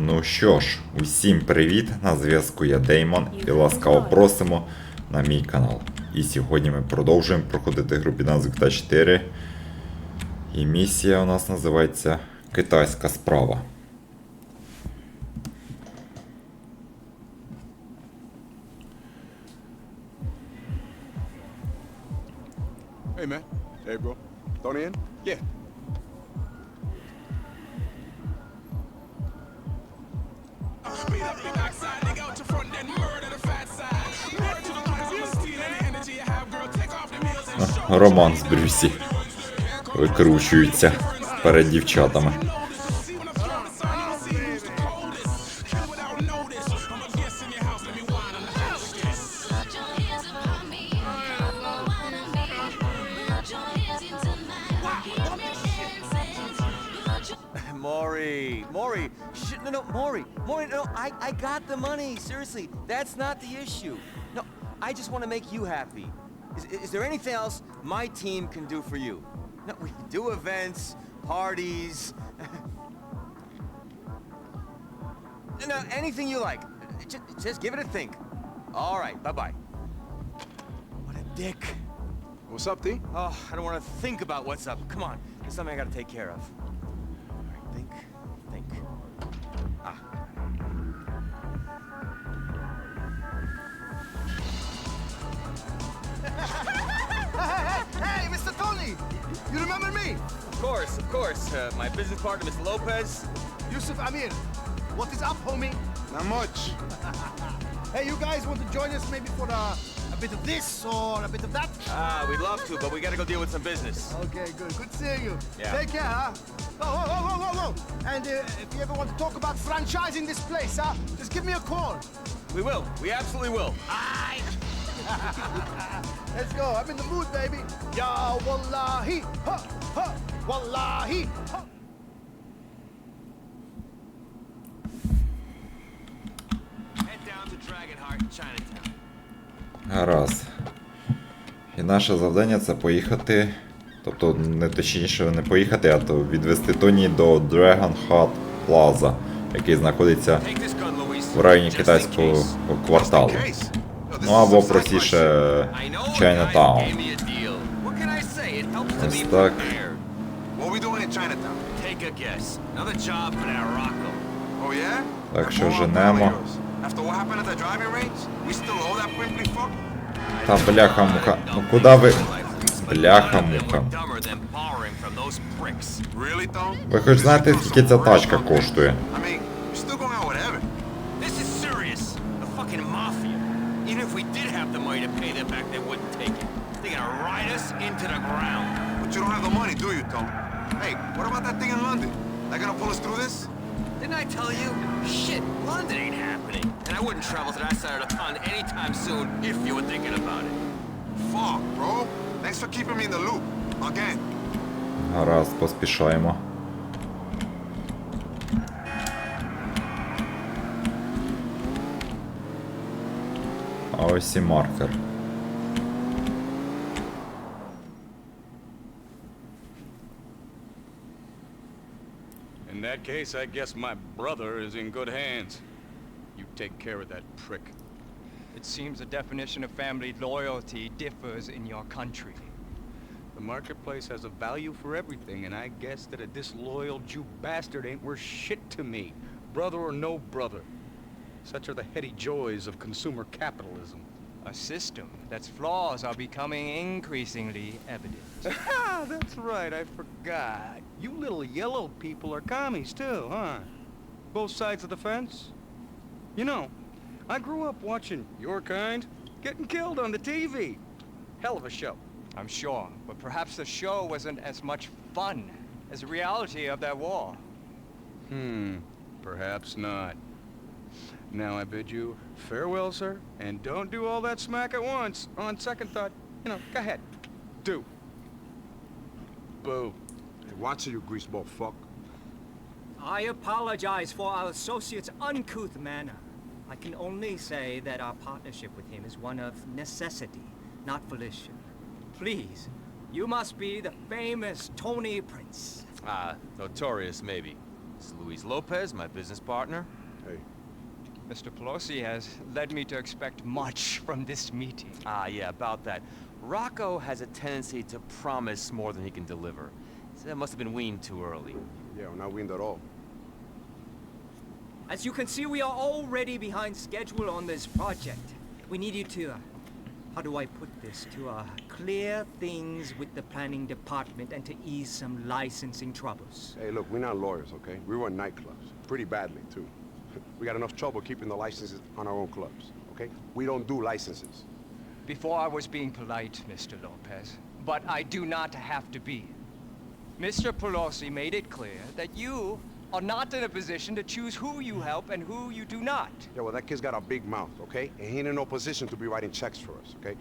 Ну що ж, усім привіт! На зв'язку я Деймон і ласкаво просимо на мій канал. І сьогодні ми продовжуємо проходити гру під назвою GTA 4. І місія у нас називається Китайська справа. Hey, man. Hey, bro. Tony in? Yeah. Mine. Give me chances. Put your Maury, Maury, shit, no, no, Maury, Maury, no, I, I got the money. Seriously, that's not the issue. No, I just want to make you happy. Is, is there anything else my team can do for you? No, we do events, parties. no, anything you like. Just, just give it a think. All right, bye-bye. What a dick. What's up, D? Oh, I don't want to think about what's up. Come on, there's something I gotta take care of. All right, think, think. Of course. Uh, my business partner, Mr. Lopez. Yusuf Amir. What is up, homie? Not much. Hey, you guys want to join us maybe for a, a bit of this or a bit of that? Ah, we'd love to, but we gotta go deal with some business. Okay, good. Good seeing you. Yeah. Take care, huh? Oh, whoa, whoa, whoa, whoa, whoa. And uh, if you ever want to talk about franchising this place, huh? Just give me a call. We will. We absolutely will. Aye. Let's go. I'm in the mood, baby. Ya wallahi. Ha, ha. Wallahi. Ha. Head down to Dragonheart, Chinatown. Гаразд. І наше завдання це поїхати. Тобто, не точніше не поїхати, а то відвести Тоні до Dragon Heart Plaza, який знаходиться в районі китайського кварталу. Ну або простіше Chinatown. Ось так. Oh? Так що женемо. Та бляха-муха. Ну куди ви. Really, Tom? Ви хоч знаєте, скільки ця тачка коштує? And I wouldn't travel to that side of the pond anytime soon if you were thinking about it. Fuck, bro. Thanks for keeping me in the loop. Again. Гаразд, поспішаємо. А ось і маркер. In that case, I guess my brother is in good hands. You take care of that prick. It seems the definition of family loyalty differs in your country. The marketplace has a value for everything, and I guess that a disloyal Jew bastard ain't worth shit to me, brother or no brother. Such are the heady joys of consumer capitalism. A system that's flaws are becoming increasingly evident. Ah, that's right, I forgot. You little yellow people are commies too, huh? Both sides of the fence? You know, I grew up watching your kind getting killed on the TV. Hell of a show. I'm sure, but perhaps the show wasn't as much fun as the reality of that war. Hmm, perhaps not. Now I bid you farewell, sir, and don't do all that smack at once. On second thought, you know, go ahead. Do. Boo. Hey, watch it, you greaseball fuck. I apologize for our associate's uncouth manner. I can only say that our partnership with him is one of necessity, not volition. Please, you must be the famous Tony Prince. Ah, notorious maybe. This is Luis Lopez, my business partner. Hey, Mr. Pelosi has led me to expect much from this meeting. Ah, yeah, about that. Rocco has a tendency to promise more than he can deliver. So that must have been weaned too early. yeah, we're not weaned at all. As you can see, we are already behind schedule on this project. We need you to, uh, how do I put this, to uh, clear things with the planning department and to ease some licensing troubles. Hey, look, we're not lawyers, okay? We run nightclubs. Pretty badly, too. we got enough trouble keeping the licenses on our own clubs, okay? We don't do licenses. Before I was being polite, Mr. Lopez, but I do not have to be. Mr. Pelosi made it clear that you are not in a position to choose who you help and who you do not. Yeah, well, that kid's got a big mouth, okay? And he ain't in no position to be writing checks for us, okay?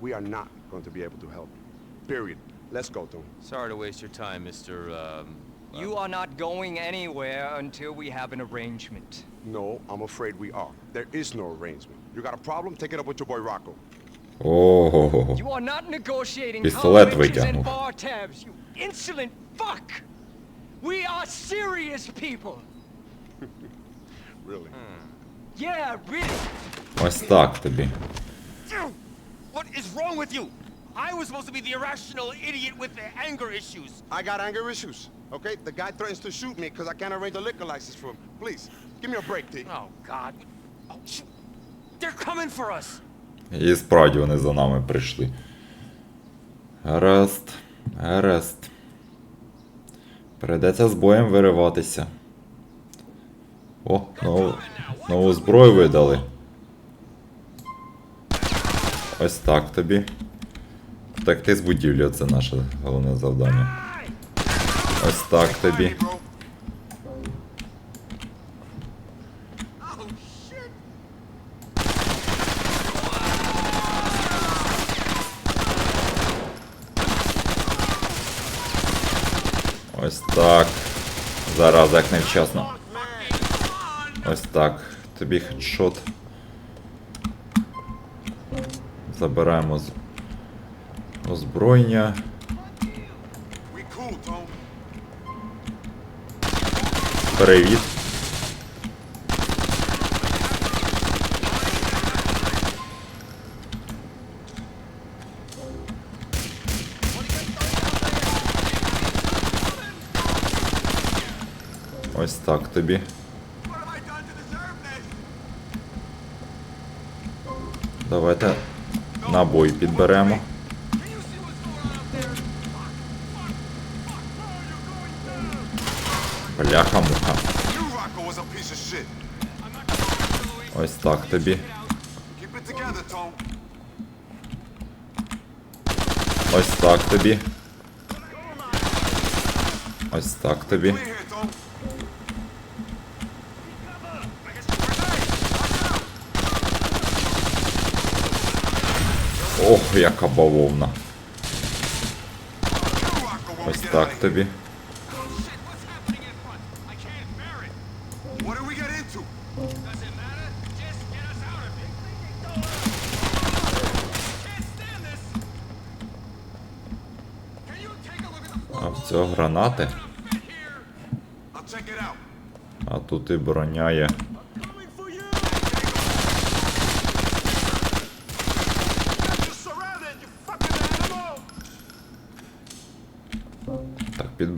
We are not going to be able to help you. Period. Let's go, Tony. Sorry to waste your time, Mr. Um, You are not going anywhere until we have an arrangement. No, I'm afraid we are. There is no arrangement. You got a problem? Take it up with your boy Rocco. Ого. You are not negotiating Пістолет common riches and витягнув. bar tabs, you insolent fuck! We are serious people! Really? Yeah, really! Ось так тобі. What is wrong with you? I was supposed to be the irrational idiot with the anger issues. I got anger issues, okay? The guy threatens to shoot me because I can't arrange a liquor license for him. Please, give me a break, T. Oh, God. Oh, shoot. They're coming for us. І справді вони за нами прийшли. Гаразд. Гаразд. Придеться з боєм вириватися. О, нову, нову зброю видали. Ось так тобі. Так ти з будівлі це наше головне завдання. Ось так тобі. Ось так. Зараз як невчасно. Ось так. Тобі хедшот. Забираємо з... озброєння. Привіт. You, Rocco, was a piece of shit. Ось так тобі. Ось так тобі. Ось так тобі. You take a look at the А в цього гранати. А тут і броня є. Coming for you. You're surrounded, you fucking animal! Так, підберу броню. Get down here, Tony. Бляха-муха. Невчасно перезарядку почав. Got him on lockdown. Yo, Beef ain't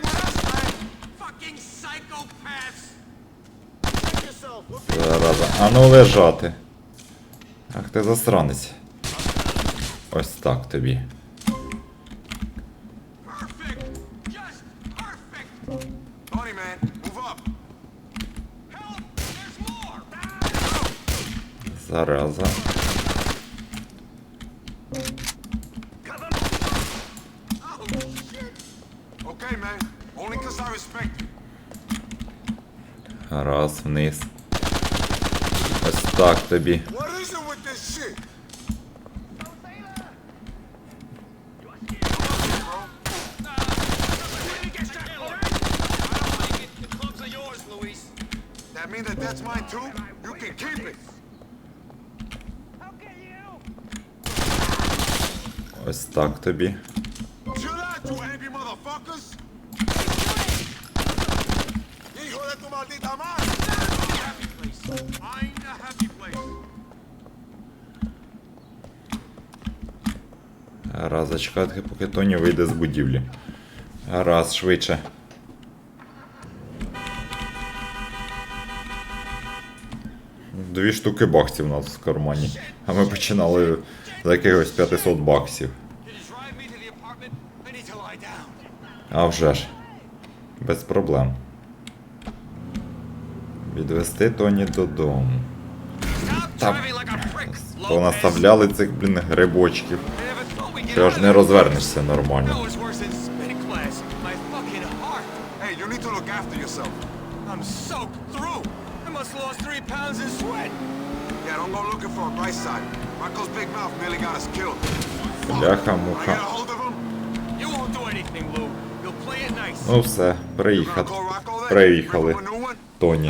with us, man. Fucking psychopaths. yourself. We'll Зараза. А ну лежати. Ах ти засранець. Ось так тобі. Zaraza. Раз вниз. Ось так тобі. That mean that that's mine too? You can keep it! A happy place. Раз зачекати, поки Тоні вийде з будівлі. Раз, швидше. Дві штуки баксів у нас в кармані. А ми починали з якихось 500 баксів. А вже ж. Без проблем. Відвести Тоні додому. Та понаставляли цих, блін, грибочків. Ти аж не розвернешся нормально. I'm soaked through. I must lost three pounds in sweat. Yeah. Бляха, муха. Ну все, gonna приїхали. Тоні.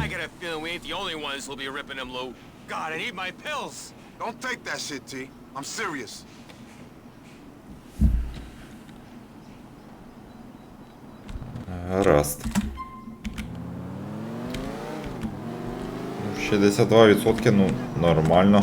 Гаразд. Ну, 62% ну нормально.